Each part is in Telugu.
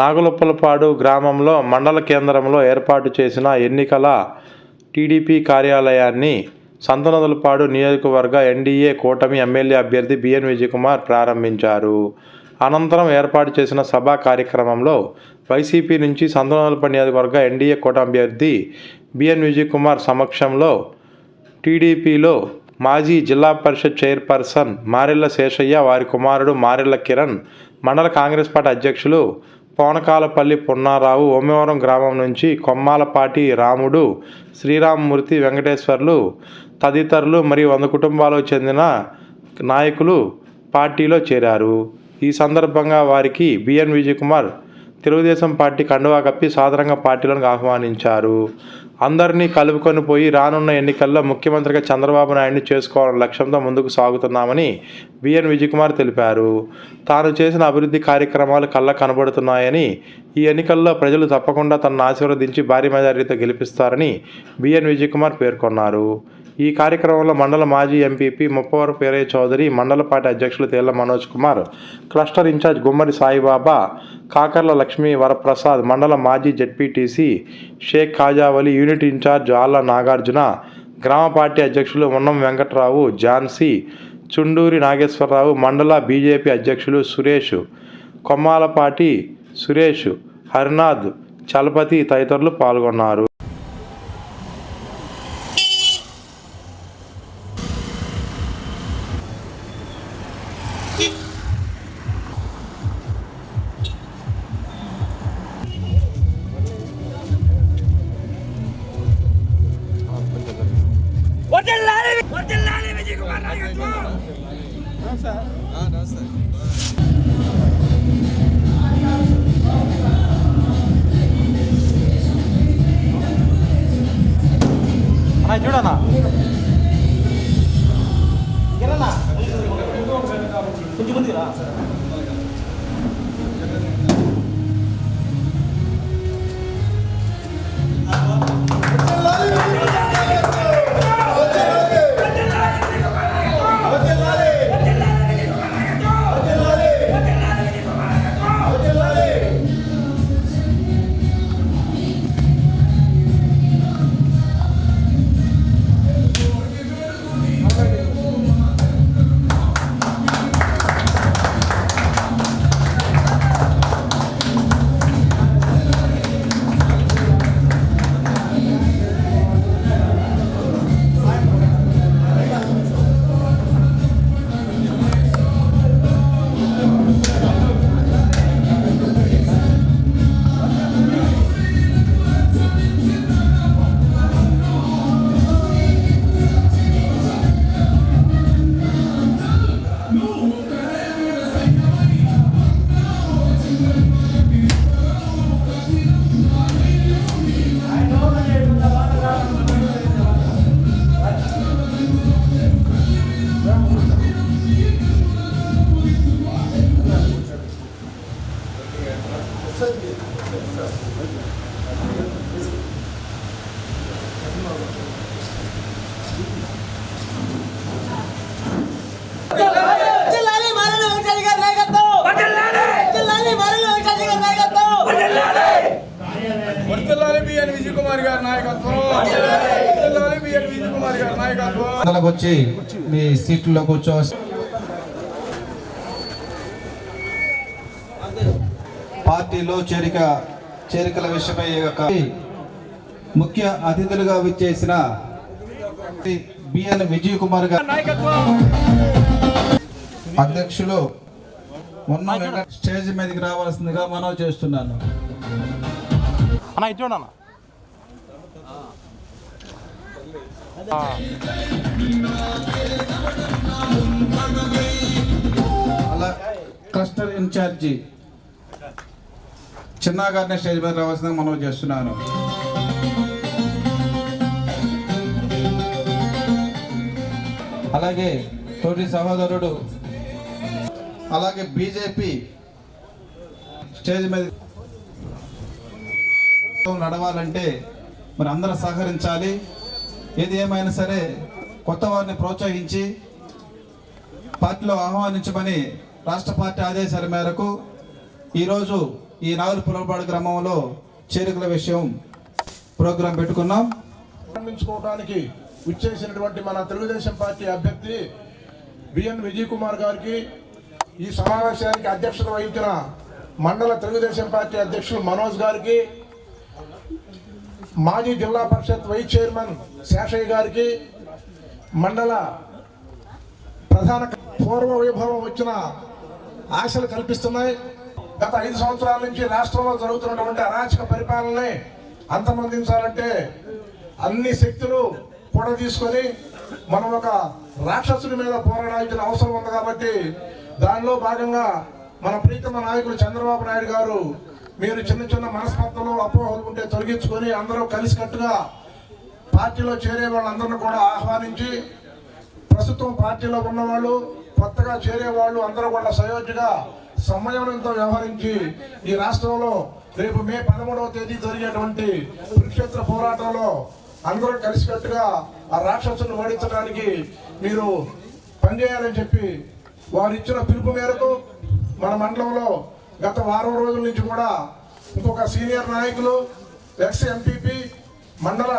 నాగులుప్పలపాడు గ్రామంలో మండల కేంద్రంలో ఏర్పాటు చేసిన ఎన్నికల టీడీపీ కార్యాలయాన్ని సంతనదులపాడు నియోజకవర్గ ఎన్డీఏ కూటమి ఎమ్మెల్యే అభ్యర్థి బిఎన్ విజయకుమార్ ప్రారంభించారు. అనంతరం ఏర్పాటు చేసిన సభా కార్యక్రమంలో వైసీపీ నుంచి సంతనదులపాడు నియోజకవర్గ ఎన్డీఏ కూటమి అభ్యర్థి బిఎన్ విజయకుమార్ సమక్షంలో టీడీపీలో మాజీ జిల్లా పరిషత్ చైర్పర్సన్ మారెళ్ళ శేషయ్య వారి కుమారుడు మారెళ్ళ కిరణ్ మండల కాంగ్రెస్ పార్టీ అధ్యక్షులు పోనకాలపల్లి పున్నారావు ఓమవరం గ్రామం నుంచి కొమ్మాలపాటి రాముడు శ్రీరామమూర్తి వెంకటేశ్వర్లు తదితరులు మరియు వంద కుటుంబాలకు చెందిన నాయకులు పార్టీలో చేరారు. ఈ సందర్భంగా వారికి బిఎన్ విజయకుమార్ తెలుగుదేశం పార్టీ కండువా కప్పి సాధారణంగా పార్టీలోకి ఆహ్వానించారు. అందరినీ కలుపుకొని పోయి రానున్న ఎన్నికల్లో ముఖ్యమంత్రిగా చంద్రబాబు నాయుడిని చేసుకోవాలనే లక్ష్యంతో ముందుకు సాగుతున్నామని బిఎన్ విజయకుమార్ తెలిపారు. తాను చేసిన అభివృద్ధి కార్యక్రమాలు కళ్ళ కనబడుతున్నాయని ఈ ఎన్నికల్లో ప్రజలు తప్పకుండా తనను ఆశీర్వదించి భారీ మెజారిటీతో గెలిపిస్తారని బిఎన్ విజయకుమార్ పేర్కొన్నారు. ఈ కార్యక్రమంలో మండల మాజీ ఎంపీపీ ముప్పవరపు పేరయ్య చౌదరి మండల పార్టీ అధ్యక్షులు తేళ్ళ మనోజ్ కుమార్ క్లస్టర్ ఇన్ఛార్జ్ గుమ్మడి సాయిబాబా కాకర్ల లక్ష్మీ వరప్రసాద్ మండల మాజీ ZPTC Shaik Khajavali unit incharge Alla Nagarjuna గ్రామ పార్టీ అధ్యక్షులు ఉన్నం వెంకట్రావు ఝాన్సీ చుండూరి నాగేశ్వరరావు మండల బీజేపీ అధ్యక్షులు సురేష్ కొమ్మాలపాటి సురేష్ హరినాథ్ చలపతి తదితరులు పాల్గొన్నారు. వచ్చి మీ సీట్లో కూర్చో పార్టీలో చేరిక చేరికల విషయమై ఒక ముఖ్య అతిథులుగా విచ్చేసిన బిఎన్ విజయ్ కుమార్ గారు. అధ్యక్షులు మొన్న వెంకట స్టేజ్ మీదకి రావాల్సిందిగా మనవి చేస్తున్నాను. అన్న ఇది చూడన్నా అలా క్లస్టర్ ఇన్ఛార్జి చిన్న గారిని స్టేజ్ మీద రావాల్సిన మనం చేస్తున్నాను. అలాగే తోటి సహోదరుడు అలాగే బీజేపీ స్టేజ్ మీద నడవాలంటే మరి అందరూ సహకరించాలి. ఏది ఏమైనా సరే కొత్త వారిని ప్రోత్సహించి పార్టీలో ఆహ్వానించమని రాష్ట్ర పార్టీ ఆదేశాల మేరకు ఈరోజు ఈ నాగులు పులపాడు గ్రామంలో చేరికల విషయం ప్రోగ్రాం పెట్టుకున్నాం. ప్రారంభించుకోవడానికి విచ్చేసినటువంటి మన తెలుగుదేశం పార్టీ అభ్యర్థి బిఎన్ విజయ్ కుమార్ గారికి ఈ సమావేశానికి అధ్యక్షత వహించిన మండల తెలుగుదేశం పార్టీ అధ్యక్షులు మనోజ్ గారికి మాజీ జిల్లా పరిషత్ వైస్ చైర్మన్ శేషయ్య గారికి మండల ప్రధాన పూర్వ వైభవం వచ్చిన ఆశలు కల్పిస్తున్నాయి. గత ఐదు సంవత్సరాల నుంచి రాష్ట్రంలో జరుగుతున్నటువంటి అరాచక పరిపాలనని అంతమందించాలంటే అన్ని శక్తులు కూడా తీసుకొని మనం ఒక రాక్షసుడి మీద పోరాడాల్సిన అవసరం ఉంది కాబట్టి దానిలో భాగంగా మన ప్రీతమ నాయకులు చంద్రబాబు నాయుడు గారు మీరు చిన్న చిన్న మనస్పర్ధలు అపోహలు ఉంటే తొలగించుకొని అందరూ కలిసికట్టుగా పార్టీలో చేరే వాళ్ళందరిని కూడా ఆహ్వానించి ప్రస్తుతం పార్టీలో ఉన్నవాళ్ళు కొత్తగా చేరే వాళ్ళు అందరూ కూడా సయోధ్యగా సమయంతో వ్యవహరించి ఈ రాష్ట్రంలో రేపు మే పదమూడవ తేదీ జరిగేటువంటి కురుక్షేత్ర పోరాటంలో అందరూ కలిసికట్టుగా ఆ రాక్షసుని ఓడించడానికి మీరు పనిచేయాలని చెప్పి వారు ఇచ్చిన పిలుపు మేరకు మన మండలంలో గత వారం రోజుల నుంచి కూడా ఇంకొక సీనియర్ నాయకులు ఎక్స్ ఎంపీపీ మండల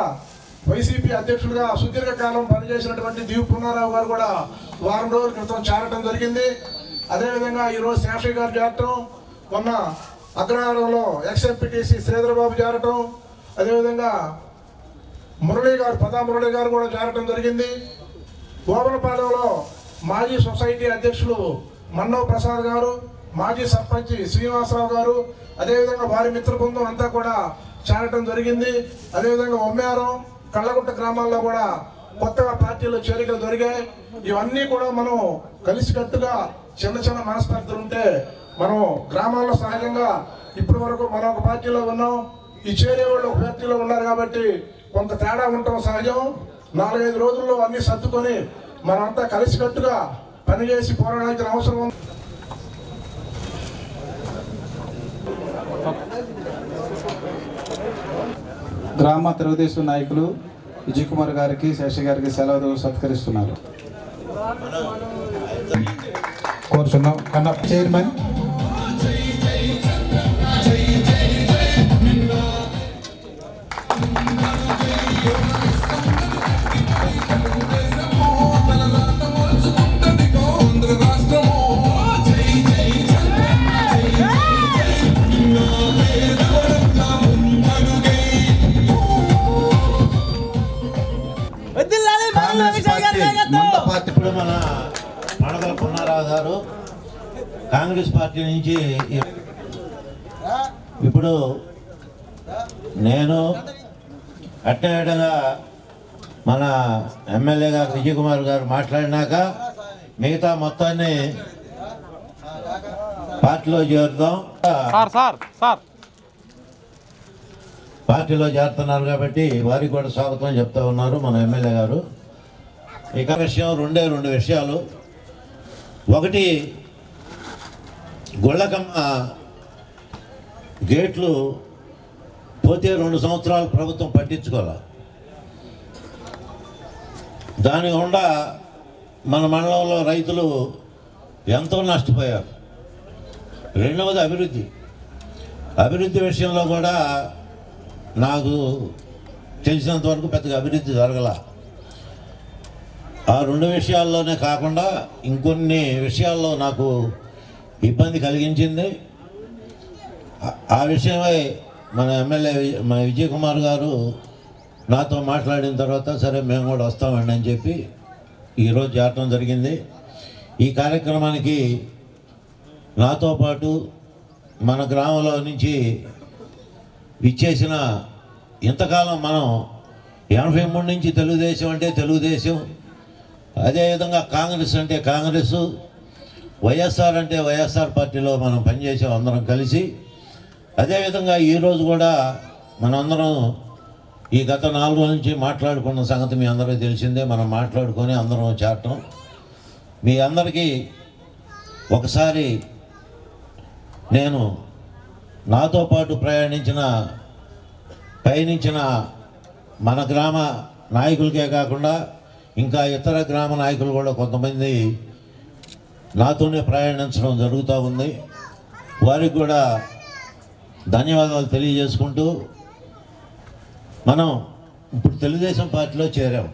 వైసీపీ అధ్యక్షుడిగా సుదీర్ఘకాలం పనిచేసినటువంటి దీప్ పున్నారావు గారు కూడా వారం రోజుల క్రితం చేరటం జరిగింది. అదేవిధంగా ఈరోజు శేషయ్య గారు చేరటం మొన్న అగ్రహారంలో ఎక్స్ ఎంపీటీసీ శ్రీధరబాబు చేరటం అదేవిధంగా మురళీ గారు పదా మురళీ గారు కూడా చేరటం జరిగింది. గోపలపాలెంలో మాజీ సొసైటీ అధ్యక్షులు మన్నో ప్రసాద్ గారు మాజీ సర్పంచ్ శ్రీనివాసరావు గారు అదేవిధంగా వారి మిత్ర బృందం అంతా కూడా చేరటం జరిగింది. అదేవిధంగా ఒమ్మారం కళ్ళగుట్ట గ్రామాల్లో కూడా కొత్తగా పార్టీలో చేరికలు దొరికాయి. ఇవన్నీ కూడా మనం కలిసికట్టుగా చిన్న చిన్న మనస్పర్ధలు ఉంటే మనం గ్రామాల్లో సహజంగా ఇప్పటి వరకు మనం ఒక పార్టీలో ఉన్నాం. ఈ చేరే వాళ్ళు ఒక పార్టీలో ఉన్నారు కాబట్టి కొంత తేడా ఉండటం సహజం. నాలుగైదు రోజుల్లో అన్ని సర్దుకొని మనమంతా కలిసికట్టుగా పనిచేసి పోరాడాల్సిన అవసరం ఉంది. గ్రామ తెలుగుదేశం నాయకులు విజయ్ కుమార్ గారికి శేష గారికి సెలవు సత్కరిస్తున్నారు. కోరుచున్నాం. కన్నా చైర్మన్ ఇప్పుడు మన మడదల పున్నారావు గారు కాంగ్రెస్ పార్టీ నుంచి ఇప్పుడు నేను అట్టేటగా మన ఎమ్మెల్యే గారు విజయ్ కుమార్ గారు మాట్లాడినాక మిగతా మొత్తాన్ని పార్టీలో చేరుదాం సార్ సార్ సార్. పార్టీలో చేరుతున్నారు కాబట్టి వారికి కూడా స్వాగతం చెప్తా ఉన్నారు మన ఎమ్మెల్యే గారు. ఇక విషయం రెండే రెండు విషయాలు. ఒకటి గొళ్ళకమ్మ గేట్లు పోతే రెండు సంవత్సరాలు ప్రభుత్వం పట్టించుకోవాలి? దాని గుండా మన మండలంలో రైతులు ఎంతో నష్టపోయారు. రెండవది అభివృద్ధి. అభివృద్ధి విషయంలో కూడా నాకు తెలిసినంత వరకు పెద్దగా అభివృద్ధి జరగల. ఆ రెండు విషయాల్లోనే కాకుండా ఇంకొన్ని విషయాల్లో నాకు ఇబ్బంది కలిగించింది. ఆ- విషయమై మన ఎమ్మెల్యే మన విజయ్ కుమార్ గారు నాతో మాట్లాడిన తర్వాత సరే మేము కూడా వస్తామండి అని చెప్పి ఈరోజు చేరటం జరిగింది. ఈ కార్యక్రమానికి నాతో పాటు మన గ్రామంలో నుంచి ఇచ్చేసిన ఇంతకాలం మనం ఎనభై మూడు నుంచి తెలుగుదేశం అంటే తెలుగుదేశం అదేవిధంగా కాంగ్రెస్ అంటే కాంగ్రెస్ వైఎస్ఆర్ అంటే వైఎస్ఆర్ పార్టీలో మనం పనిచేసాం అందరం కలిసి. అదేవిధంగా ఈరోజు కూడా మనందరం ఈ గత నాలుగు రోజుల నుంచి మాట్లాడుకున్న సంగతి మీ అందరికీ తెలిసిందే. మనం మాట్లాడుకొని అందరం చేరటం మీ అందరికీ ఒకసారి నేను నాతో పాటు ప్రయాణించిన పయనించిన మన గ్రామ నాయకులకే కాకుండా ఇంకా ఇతర గ్రామ నాయకులు కూడా కొంతమంది నాతోనే ప్రయాణించడం జరుగుతూ ఉంది. వారికి కూడా ధన్యవాదాలు తెలియజేసుకుంటూ మనం ఇప్పుడు తెలుగుదేశం పార్టీలో చేరాం.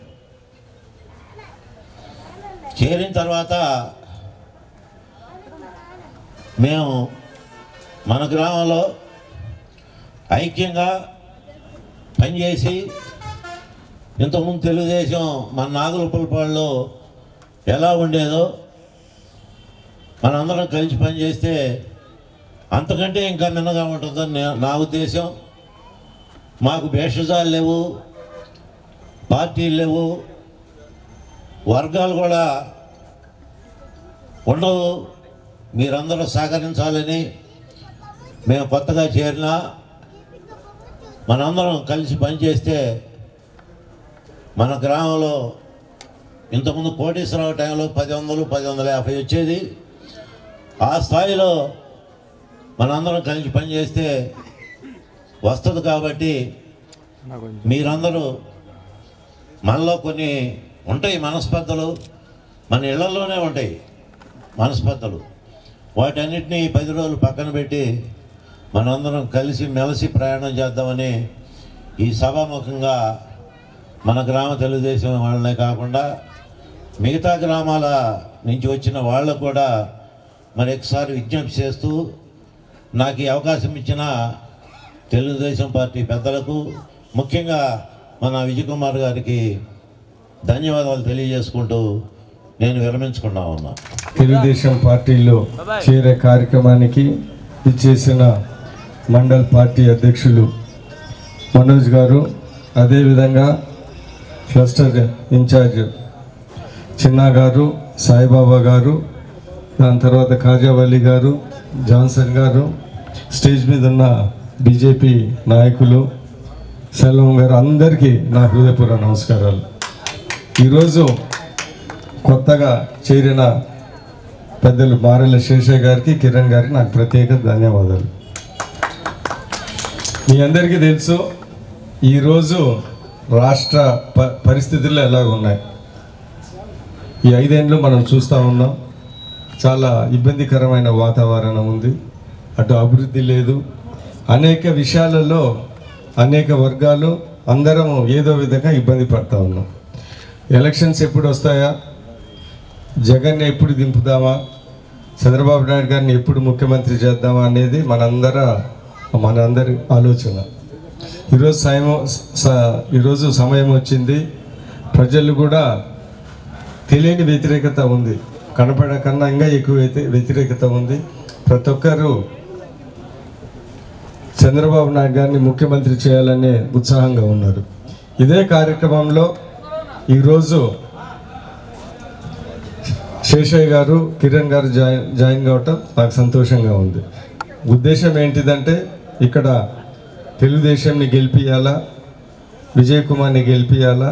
చేరిన తర్వాత మేము మన గ్రామంలో ఐక్యంగా పనిచేసి ఇంతకుముందు తెలుగుదేశం మన నాగులపులపాడులో ఎలా ఉండేదో మనందరం కలిసి పనిచేస్తే అంతకంటే ఇంకా మిన్నగా ఉంటుందని నా ఉద్దేశం. మాకు భేషజాలు లేవు పార్టీలు లేవు వర్గాలు కూడా ఉండవు. మీరందరూ సహకరించాలని మేము కొత్తగా చేరినా మనందరం కలిసి పనిచేస్తే మన గ్రామంలో ఇంతకుముందు కోటేశ్వరరావు టైంలో పది వందలు పది వందల యాభై వచ్చేది. ఆ స్థాయిలో మనందరం కలిసి పనిచేస్తే వస్తుంది కాబట్టి మీరందరూ మనలో కొన్ని ఉంటాయి మనస్పర్ధలు. మన ఇళ్ళలోనే ఉంటాయి మనస్పర్ధలు. వాటన్నిటినీ పది రోజులు పక్కన పెట్టి మనందరం కలిసి మెలిసి ప్రయాణం చేద్దామని ఈ సభాముఖంగా మన గ్రామ తెలుగుదేశం వాళ్ళనే కాకుండా మిగతా గ్రామాల నుంచి వచ్చిన వాళ్ళకు కూడా మరి ఒకసారి విజ్ఞప్తి చేస్తూ నాకు ఈ అవకాశం ఇచ్చిన తెలుగుదేశం పార్టీ పెద్దలకు ముఖ్యంగా మన విజయ్ కుమార్ గారికి ధన్యవాదాలు తెలియజేసుకుంటూ నేను విరమించుకున్నా ఉన్నా. తెలుగుదేశం పార్టీలో చేరే కార్యక్రమానికి ఇచ్చేసిన మండల్ పార్టీ అధ్యక్షులు మనోజ్ గారు అదేవిధంగా క్లస్టర్ ఇన్ఛార్జ్ చిన్నా గారు సాయిబాబా గారు దాని తర్వాత కాజావల్లి గారు జాన్సన్ గారు స్టేజ్ మీద ఉన్న బీజేపీ నాయకులు సెల్వం గారు అందరికీ నా హృదయపూర్వ నమస్కారాలు. ఈరోజు కొత్తగా చేరిన పెద్దలు మారెల శేషయ్య గారికి కిరణ్ గారికి నాకు ప్రత్యేక ధన్యవాదాలు. మీ అందరికీ తెలుసు ఈరోజు రాష్ట్ర ప పరిస్థితుల్లో ఎలాగున్నాయి ఈ ఐదేండ్లు మనం చూస్తూ ఉన్నాం. చాలా ఇబ్బందికరమైన వాతావరణం ఉంది. అటు అభివృద్ధి లేదు. అనేక విషయాలలో అనేక వర్గాలు అందరం ఏదో విధంగా ఇబ్బంది పడతా ఉన్నాం. ఎలక్షన్స్ ఎప్పుడు వస్తాయా? జగన్ని ఎప్పుడు దింపుదామా? చంద్రబాబు నాయుడు గారిని ఎప్పుడు ముఖ్యమంత్రి చేద్దామా అనేది మనందర మనందరి ఆలోచన. ఈరోజు సమయం స- ఈరోజు సమయం వచ్చింది. ప్రజలు కూడా తెలియని వ్యతిరేకత ఉంది. కనపడే కన్నా ఇంకా ఎక్కువ వ్యతిరేకత ఉంది. ప్రతి ఒక్కరూ చంద్రబాబు నాయుడు గారిని ముఖ్యమంత్రి చేయాలనే ఉత్సాహంగా ఉన్నారు. ఇదే కార్యక్రమంలో ఈరోజు శేషయ్య గారు కిరణ్ గారు జాయిన్ జాయిన్ కావటం నాకు సంతోషంగా ఉంది. ఉద్దేశం ఏంటిదంటే ఇక్కడ తెలుగుదేశంని గెలిపియాలా విజయ్ కుమార్ని గెలిపియాలా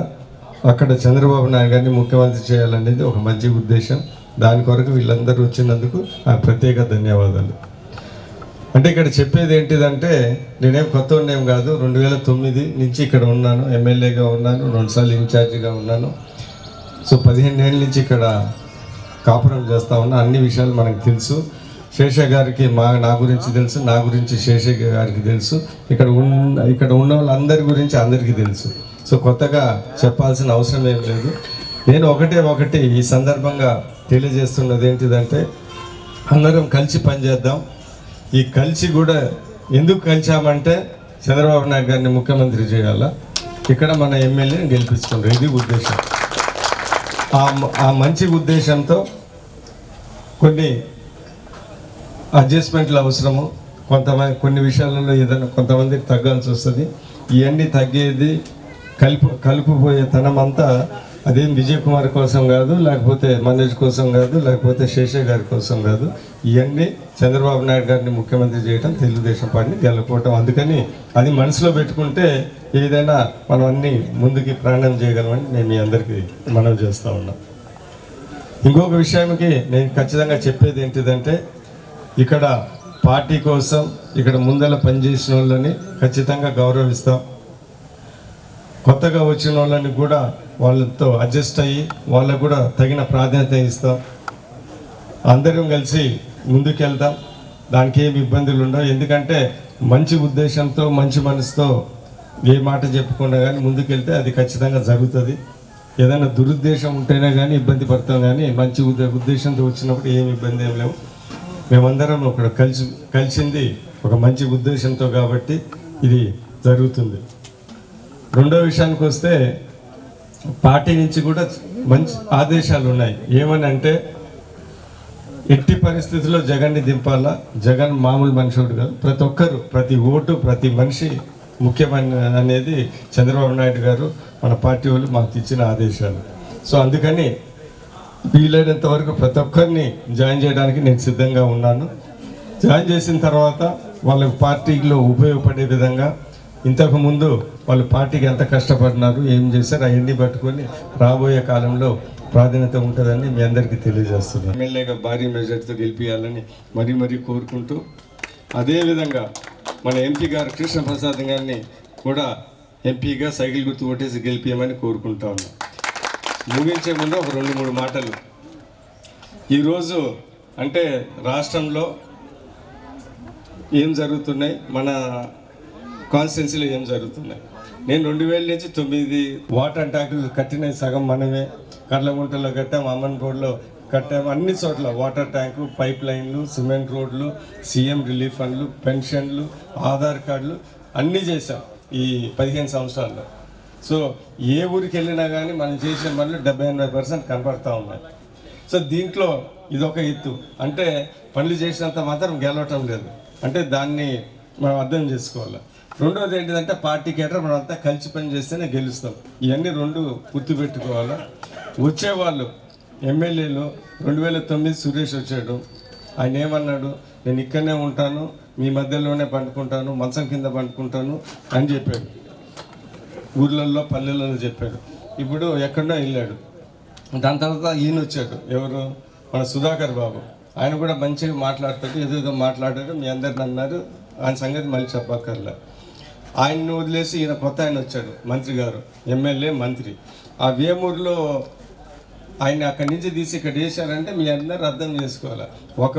అక్కడ చంద్రబాబు నాయుడు గారిని ముఖ్యమంత్రి చేయాలనేది ఒక మంచి ఉద్దేశం. దాని కొరకు వీళ్ళందరూ వచ్చినందుకు ఆ ప్రత్యేక ధన్యవాదాలు. అంటే ఇక్కడ చెప్పేది ఏంటిదంటే నేనేం కొత్త ఉండేం కాదు రెండు వేల తొమ్మిది నుంచి ఇక్కడ ఉన్నాను ఎమ్మెల్యేగా ఉన్నాను రెండుసార్లు ఇన్ఛార్జిగా ఉన్నాను. సో పదిహేను ఏళ్ళ నుంచి ఇక్కడ కాపురం చేస్తా ఉన్నా అన్ని విషయాలు మనకు తెలుసు. శేష గారికి మా నా గురించి తెలుసు నా గురించి శేష గారికి తెలుసు. ఇక్కడ ఉన్న ఇక్కడ ఉన్న వాళ్ళందరి గురించి అందరికీ తెలుసు. సో కొత్తగా చెప్పాల్సిన అవసరం ఏం లేదు. నేను ఒకటే ఒకటి ఈ సందర్భంగా తెలియజేస్తున్నది ఏంటిదంటే అందరం కలిసి పనిచేద్దాం. ఈ కలిసి కూడా ఎందుకు కలిసామంటే చంద్రబాబు నాయుడు గారిని ముఖ్యమంత్రి చేయాలా? ఇక్కడ మన ఎమ్మెల్యేని గెలిపించుకుంటారు ఇది ఉద్దేశం. ఆ ఆ మంచి ఉద్దేశంతో కొన్ని అడ్జస్ట్మెంట్లు అవసరము. కొంతమంది కొన్ని విషయాలలో ఏదైనా కొంతమందికి తగ్గాల్సి వస్తుంది. ఇవన్నీ తగ్గేది కలుపు కలుపుపోయే తనం అంతా అదేం విజయ్ కుమార్ కోసం కాదు లేకపోతే మనోజ్ కోసం కాదు లేకపోతే శేషయ్య గారి కోసం కాదు. ఇవన్నీ చంద్రబాబు నాయుడు గారిని ముఖ్యమంత్రి చేయడం తెలుగుదేశం పార్టీని గెలుపుకోవటం అందుకని అది మనసులో పెట్టుకుంటే ఏదైనా మనం అన్ని ముందుకి ప్రయాణం చేయగలమని నేను మీ అందరికీ మనం చేస్తూ ఉన్నాం. ఇంకొక విషయానికి నేను ఖచ్చితంగా చెప్పేది ఏంటిదంటే ఇక్కడ పార్టీ కోసం ఇక్కడ ముందల పనిచేసిన వాళ్ళని ఖచ్చితంగా గౌరవిస్తాం. కొత్తగా వచ్చిన వాళ్ళని కూడా వాళ్ళతో అడ్జస్ట్ అయ్యి వాళ్ళకు కూడా తగిన ప్రాధాన్యత ఇస్తాం. అందరం కలిసి ముందుకెళ్తాం. దానికి ఏమి ఇబ్బందులు ఉండవు. ఎందుకంటే మంచి ఉద్దేశంతో మంచి మనసుతో ఏ మాట చెప్పుకున్నా కానీ ముందుకెళ్తే అది ఖచ్చితంగా జరుగుతుంది. ఏదైనా దురుద్దేశం ఉంటేనే కానీ ఇబ్బంది పడతాం కానీ మంచి ఉద్ద- ఉద్దేశంతో వచ్చినప్పుడు ఏమి ఇబ్బంది ఏం లేవు. మేమందరం ఇక్కడ కలిసి కలిసింది ఒక మంచి ఉద్దేశంతో కాబట్టి ఇది జరుగుతుంది. రెండో విషయానికి వస్తే పార్టీ నుంచి కూడా మంచి ఆదేశాలు ఉన్నాయి. ఏమని అంటే ఎట్టి పరిస్థితుల్లో జగన్ని దింపాలా? జగన్ మామూలు మనుషుడు కాదు. ప్రతి ఒక్కరు ప్రతి ఓటు ప్రతి మనిషి ముఖ్యమైన అనేది చంద్రబాబు నాయుడు గారు మన పార్టీ వాళ్ళు మాకు ఇచ్చిన ఆదేశాలు. సో అందుకని వీలైనంత వరకు ప్రతి ఒక్కరిని జాయిన్ చేయడానికి నేను సిద్ధంగా ఉన్నాను. జాయిన్ చేసిన తర్వాత వాళ్ళకి పార్టీలో ఉపయోగపడే విధంగా ఇంతకుముందు వాళ్ళు పార్టీకి ఎంత కష్టపడినారు ఏం చేశారు అవన్నీ పట్టుకొని రాబోయే కాలంలో ప్రాధాన్యత ఉంటుందని మీ అందరికీ తెలియజేస్తున్నాను. ఎమ్మెల్యేగా భారీ మెజార్టీతో గెలిపించాలని మరీ మరీ కోరుకుంటూ అదేవిధంగా మన ఎంపీ గారు కృష్ణప్రసాద్ గారిని కూడా ఎంపీగా సైకిల్ గుర్తు ఓటేసి గెలిపించమని కోరుకుంటా ఉన్నాను. ముగించే ముందు ఒక రెండు మూడు మాటలు. ఈరోజు అంటే రాష్ట్రంలో ఏం జరుగుతున్నాయి? మన కాన్స్టిట్యున్సీలో ఏం జరుగుతున్నాయి? నేను రెండు వేల నుంచి తొమ్మిది వాటర్ ట్యాంకులు కట్టిన సగం మనమే. కర్లగుంటలో కట్టాం అమ్మన్గోడ్లో కట్టాము అన్ని చోట్ల వాటర్ ట్యాంకు పైప్ లైన్లు సిమెంట్ రోడ్లు సీఎం రిలీఫ్ ఫండ్లు పెన్షన్లు ఆధార్ కార్డులు అన్నీ చేశాం ఈ పదిహేను సంవత్సరాల్లో. సో ఏ ఊరికి వెళ్ళినా కానీ మనం చేసిన పనులు డెబ్బై ఎనభై పర్సెంట్ కనపడతా ఉన్నాయి. సో దీంట్లో ఇదొక ఎత్తు. అంటే పనులు చేసినంత మాత్రం గెలవటం లేదు. అంటే దాన్ని మనం అర్థం చేసుకోవాలి. రెండోది ఏంటిదంటే పార్టీ కేటర్ మనం అంతా కలిసి పని చేస్తేనే గెలుస్తాం. ఇవన్నీ రెండు గుర్తుపెట్టుకోవాలి వచ్చేవాళ్ళు ఎమ్మెల్యేలు రెండు వేల తొమ్మిది సురేష్ వచ్చాడు. ఆయన ఏమన్నాడు? నేను ఇక్కడనే ఉంటాను మీ మధ్యలోనే పండుకుంటాను మంచం కింద పండుకుంటాను అని చెప్పాడు. ఊర్లలో పల్లెలలో చెప్పాడు. ఇప్పుడు ఎక్కడో వెళ్ళాడు. దాని తర్వాత ఈయన వచ్చాడు. ఎవరు? మన సుధాకర్ బాబు. ఆయన కూడా మంచిగా మాట్లాడతాడు ఏదో ఏదో మీ అందరిని అన్నారు. ఆయన సంగతి మళ్ళీ చెప్పక్కర్లే. ఆయన్ని వదిలేసి ఈయన కొత్త ఆయన వచ్చాడు మంత్రి గారు ఎమ్మెల్యే మంత్రి. ఆ వేమూరులో ఆయన అక్కడి నుంచి తీసి ఇక్కడ వేశారంటే మీ అందరూ అర్థం చేసుకోవాలి. ఒక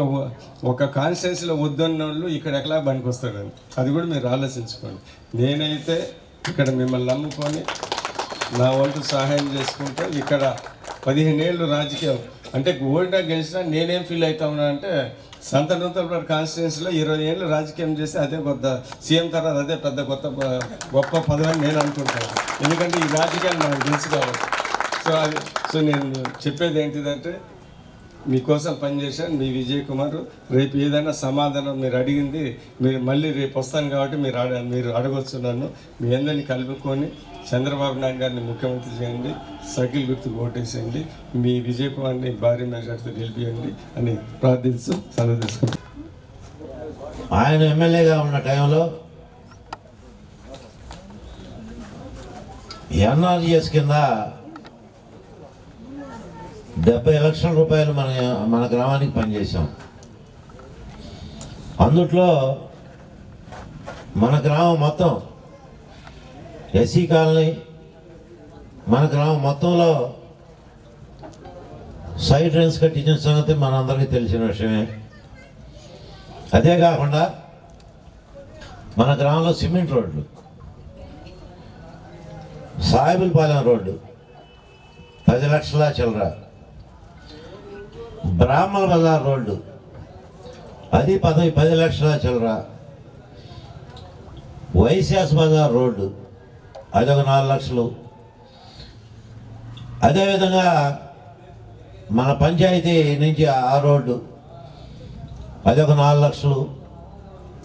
ఒక కాన్స్టిట్యున్సీలో వద్దన్న వాళ్ళు ఇక్కడ ఎట్లా పనికొస్తాడని అది కూడా మీరు ఆలోచించుకోండి. నేనైతే ఇక్కడ మిమ్మల్ని నమ్ముకొని నా వంతు సహాయం చేసుకుంటే ఇక్కడ పదిహేను ఏళ్ళు రాజకీయం. అంటే ఓడినా గెలిచినా నేనేం ఫీల్ అవుతామన్నా అంటే సంత నూతన కాన్స్టిట్యున్సీలో ఇరవై ఏళ్ళు రాజకీయం చేస్తే అదే కొత్త సీఎం తర్వాత అదే పెద్ద కొత్త గొప్ప పదవి అని నేను అనుకుంటాను. ఎందుకంటే ఈ రాజకీయాలు నాకు తెలుసు కాబట్టి. సో అది సో నేను చెప్పేది ఏంటిదంటే మీకోసం పనిచేశాను మీ విజయ్ కుమార్. రేపు ఏదైనా సమాధానం మీరు అడిగింది మీరు మళ్ళీ రేపు వస్తాను కాబట్టి మీరు అడ మీరు అడగొచ్చున్నాను. మీ అందరినీ కలుపుకొని చంద్రబాబు నాయుడు గారిని ముఖ్యమంత్రి చేయండి సైకిల్ గుర్తు ఓటేసేయండి మీ విజయ్ కుమార్ని భారీ మెజార్టీతో గెలిపియండి అని ప్రార్థిస్తూ సెలవు తీసుకుంటాను ఆయన ఎమ్మెల్యేగా ఉన్న టైంలో ఎన్ఆర్జిఎస్ కింద డెబ్బై లక్షల రూపాయలు మన మన గ్రామానికి పనిచేసాం అందుట్లో మన గ్రామం మొత్తం ఎస్సీ కాలనీ మన గ్రామం మొత్తంలో సైడ్ డ్రైన్స్ కట్టించిన సంగతి మనందరికీ తెలిసిన విషయమే. అదే కాకుండా మన గ్రామంలో సిమెంట్ రోడ్లు సాయిబుల్పాలెం రోడ్డు పది లక్షల చిల్లర. బ్రాహ్మణ బజార్ రోడ్డు. అది పదవి పది లక్షల చిల్లర. వైశాస్ బజార్ రోడ్డు. అది ఒక నాలుగు లక్షలు. అదేవిధంగా మన పంచాయతీ నుంచి ఆ రోడ్డు. అది ఒక నాలుగు లక్షలు.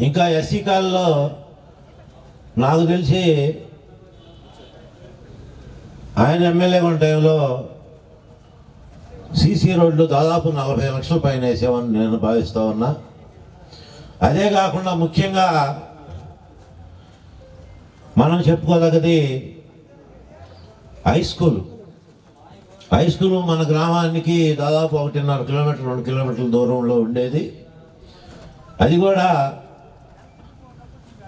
ఇంకా ఎస్సీ కాల్లో నాకు తెలిసి ఆయన ఎమ్మెల్యే ఉన్న టైంలో సీసీ రోడ్లు దాదాపు నలభై లక్షల పైన వేసామని నేను భావిస్తూ ఉన్నా. అదే కాకుండా ముఖ్యంగా మనం చెప్పుకోదగ్గది హై స్కూల్ హై స్కూల్ మన గ్రామానికి దాదాపు ఒకటిన్నర కిలోమీటర్ రెండు కిలోమీటర్ల దూరంలో ఉండేది. అది కూడా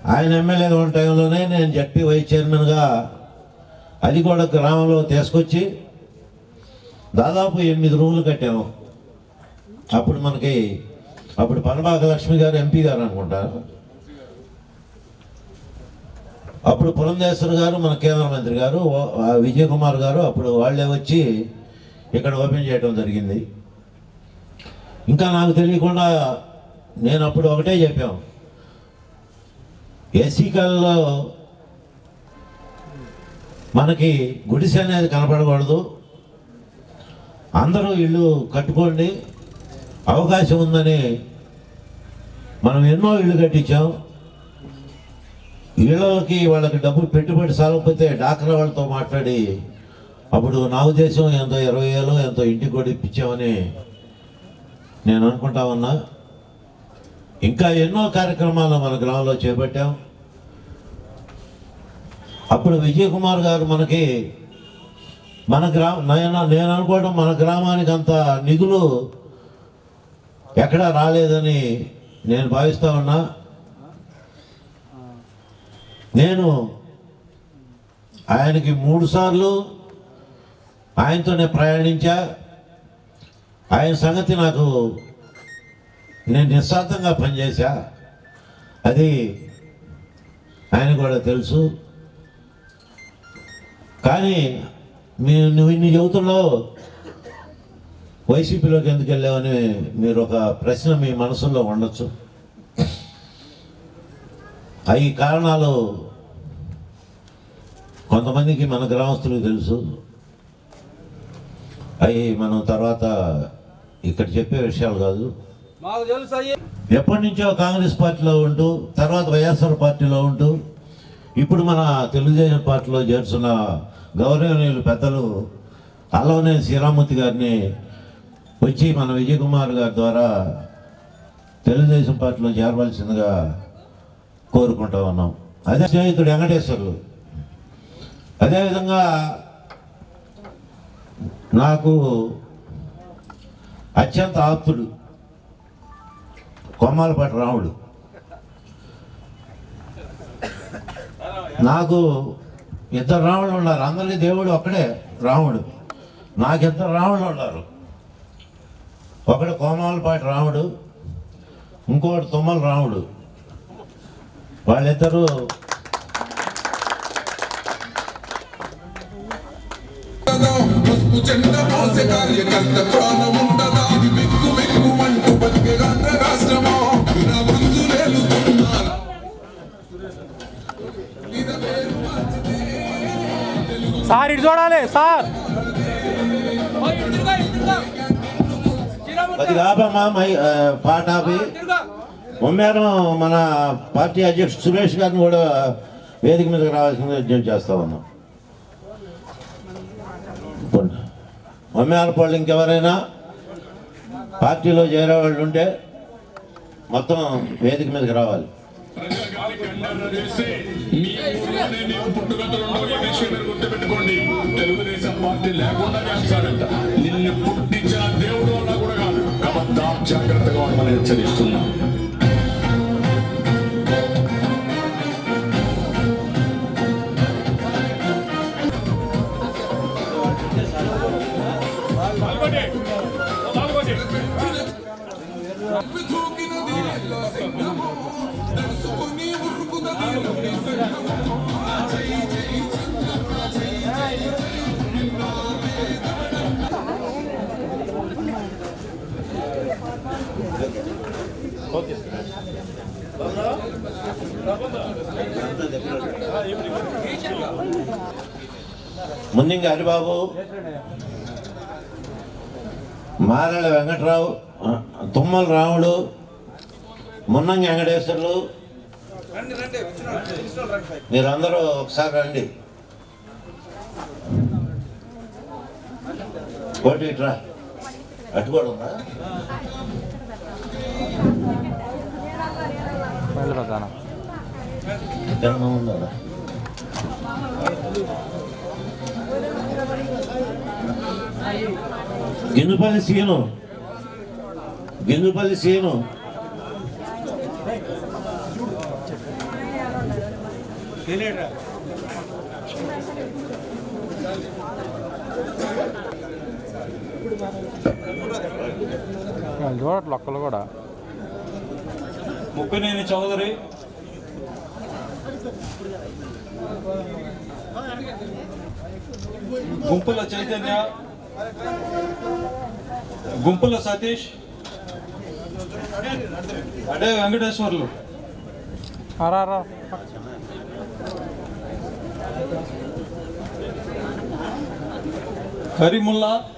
ఆయన ఎమ్మెల్యేగా ఉన్న టైంలోనే నేను జడ్పీ వైస్ చైర్మన్గా అది కూడా గ్రామంలో తీసుకొచ్చి దాదాపు ఎనిమిది రూములు కట్టాము. అప్పుడు మనకి అప్పుడు పనబాక లక్ష్మి గారు ఎంపీ గారు అనుకుంటారు. అప్పుడు పురంధేశ్వర్ గారు మన కేంద్ర మంత్రి గారు ఓ- విజయ్ కుమార్ గారు అప్పుడు వాళ్ళే వచ్చి ఇక్కడ ఓపెన్ చేయడం జరిగింది. ఇంకా నాకు తెలియకుండా నేను అప్పుడు ఒకటే చెప్పాం. ఏసీ కాలంలో మనకి గుడిసె అనేది కనపడకూడదు. అందరూ ఇల్లు కట్టుకోండి. అవకాశం ఉందని మనం ఎన్నో ఇళ్ళు కట్టించాం. ఇళ్ళకి వాళ్ళకి డబ్బులు పెట్టుబడి సాగకపోతే డాక్టర్ వాళ్ళతో మాట్లాడి అప్పుడు నా ఉద్దేశం ఎంతో ఇరవై వేలు ఎంతో ఇంటికి కూడా ఇప్పించామని నేను అనుకుంటా ఉన్నా. ఇంకా ఎన్నో కార్యక్రమాలు మన గ్రామంలో చేపట్టాం. అప్పుడు విజయ్ కుమార్ గారు మనకి మన గ్రామ నేను నేను అనుకోవడం మన గ్రామానికి అంత నిధులు ఎక్కడా రాలేదని నేను భావిస్తా ఉన్నా. నేను ఆయనకి మూడుసార్లు ఆయనతోనే ప్రయాణించా. ఆయన సంగతి నాకు నేను నిస్సార్థంగా పనిచేశా. అది ఆయన కూడా తెలుసు. కానీ మీ నువ్వు ఇన్ని చెబుతున్నావు వైసీపీలోకి ఎందుకు వెళ్ళావని మీరు ఒక ప్రశ్న మీ మనసులో ఉండొచ్చు. అవి కారణాలు కొంతమందికి మన గ్రామస్తులకు తెలుసు. అవి మనం తర్వాత ఇక్కడ చెప్పే విషయాలు కాదు. ఎప్పటి నుంచో కాంగ్రెస్ పార్టీలో ఉంటూ తర్వాత వైఎస్ఆర్ పార్టీలో ఉంటూ ఇప్పుడు మన తెలుగుదేశం పార్టీలో చేర్చున్న గౌరవనీయులు పెద్దలు అల్లవనే శ్రీరామూర్తి గారిని వచ్చి మన విజయ్ కుమార్ గారి ద్వారా తెలుగుదేశం పార్టీలో చేరవలసిందిగా కోరుకుంటా ఉన్నాం. అదే స్నేహితుడు వెంకటేశ్వర్లు. అదేవిధంగా నాకు అత్యంత ఆప్తుడు కొమ్మాలపాటి రాముడు. నాకు ఇద్దరు రాముడు ఉన్నారు. అందరికీ దేవుడు ఒక్కడే రాముడు. నాకు ఇద్దరు రాముడు ఉన్నారు. ఒకడు కోమాలపాటి రాముడు ఇంకోటి తుమ్మల రాముడు. వాళ్ళిద్దరూ పసుపు కార్యకర్త ప్రాణము సార్ ఇటు చూడాలి సార్. అది కాపమ్మా మై పాట ఉమ్మేరం మన పార్టీ అధ్యక్షుడు సురేష్ గారిని కూడా వేదిక మీదకి రావాల్సింది విజ్ఞప్తి చేస్తా ఉన్నాం. ఉమ్మేరపల్లి ఇంకెవరైనా పార్టీలో చేరే వాళ్ళు ఉంటే మొత్తం వేదిక మీదకి రావాలి. పార్టీ లేకుండా చేస్తాడంట. నిన్ను పుట్టించిన దేవుడు వల్ల కూడా కాదు. కాబట్టి జాగ్రత్తగా ఉండమని హెచ్చరిస్తున్నాం. ముందింగ హరిబాబు మారళ్ళ వెంకట్రావు తుమ్మల రాముడు మున్నంగి వెంకటేశ్వర్లు. మీరందరూ ఒకసారి రండి. కోటి ఇట్రా. అటు కూడా ఉందా? ఎక్కడన్నా ఉందా గిన్నుపల్లి సీను. గిన్నుపల్లి సీను. చూడట్లే ఒక్కలు కూడా. ముక్కునేని చౌదరి. గుంపుల చైతన్య. గుంపుల సతీష్. అడే వెంకటేశ్వర్లు. కరీముల్లా.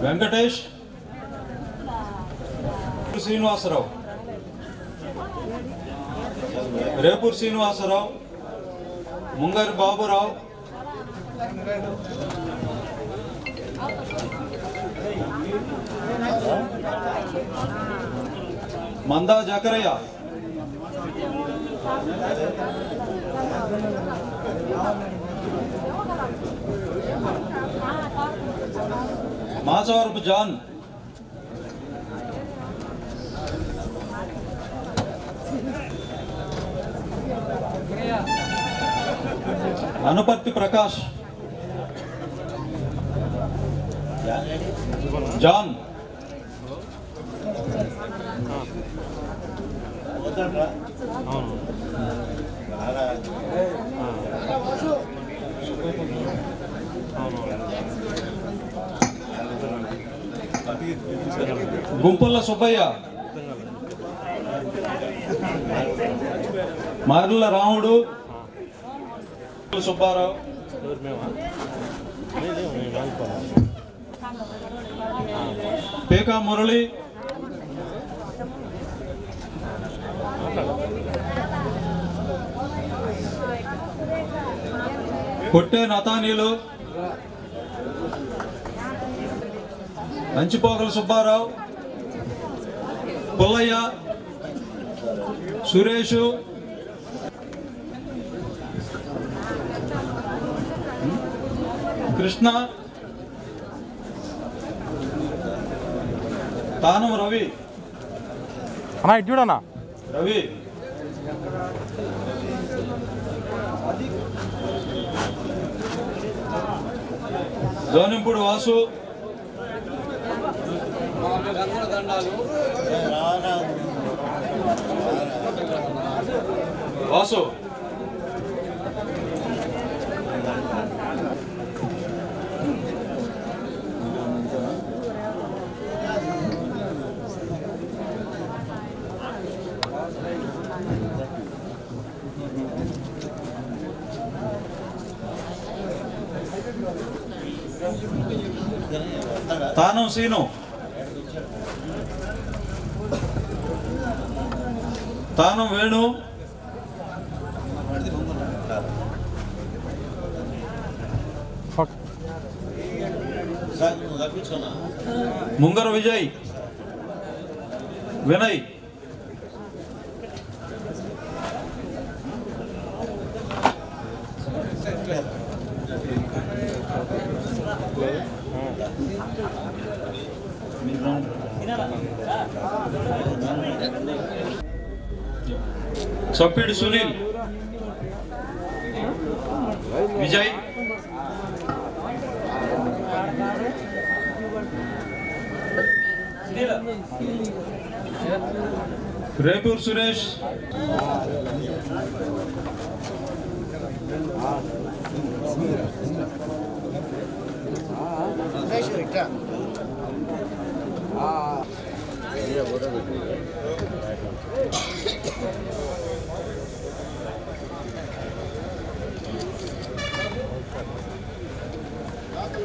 వెంకటేష్. శ్రీనివాసరావు. రేపూర్ శ్రీనివాసరావు ముంగారి బాబురావు. మందా జకరయ్య. మాచవరపు జాన్. అనుపత్తి ప్రకాష్. జాన్. గుంపల్ల సుబ్బయ్య. మర్ల రాముడు. సుబ్బారావు పేకా మురళి కొట్టే నతానీలు. మంచిపోగల సుబ్బారావు. పుల్లయ్య. సురేషు. కృష్ణ. తానం రవి. అన్నా ఇటు చూడన్నా? రవి. జోనింపుడు వాసు. వాసు. తానం సీను. తానం వేణు. ముంగర విజయ్. వినయ్. సభ్యుడు సునీల్. విజయ్. రేపూర్ సురేష్. ఆ.